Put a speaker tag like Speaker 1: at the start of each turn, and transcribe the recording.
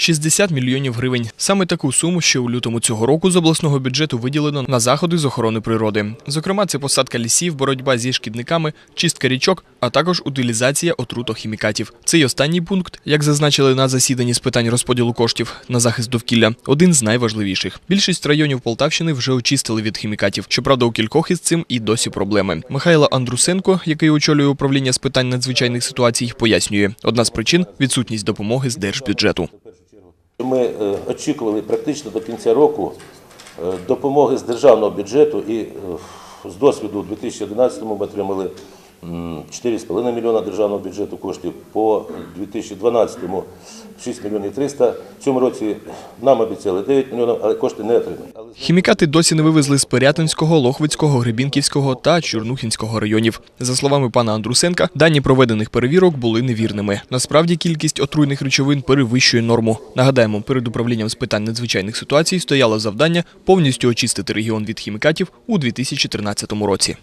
Speaker 1: 60 мільйонів гривень. Саме таку суму ще у лютому цього року з обласного бюджету виділено на заходи з охорони природи. Зокрема, це посадка лісів, боротьба зі шкідниками, чистка річок, а також утилізація отрутохімікатів. Цей останній пункт, як зазначили на засіданні з питань розподілу коштів на захист довкілля, один з найважливіших. Більшість районів Полтавщини вже очистили від хімікатів. Щоправда, у кількох із цим і досі проблеми. Михайло Андрусенко, який очолює управління з питань надзвичайних ситуацій, пояснює, одна з причин відсутність допомоги з держбюджету.
Speaker 2: Ми е, очікували практично до кінця року е, допомоги з державного бюджету і е, з досвіду у 2011-му ми отримали 4,5 мільйона державного бюджету коштів, по 2012 6 мільйонів 300. В цьому році нам обіцяли 9 мільйонів, але кошти не отримали.
Speaker 1: Хімікати досі не вивезли з Пирятинського, Лохвицького, Гребінківського та Чорнухінського районів. За словами пана Андрусенка, дані проведених перевірок були невірними. Насправді кількість отруйних речовин перевищує норму. Нагадаємо, перед управлінням з питань надзвичайних ситуацій стояло завдання повністю очистити регіон від хімікатів у 2013 році.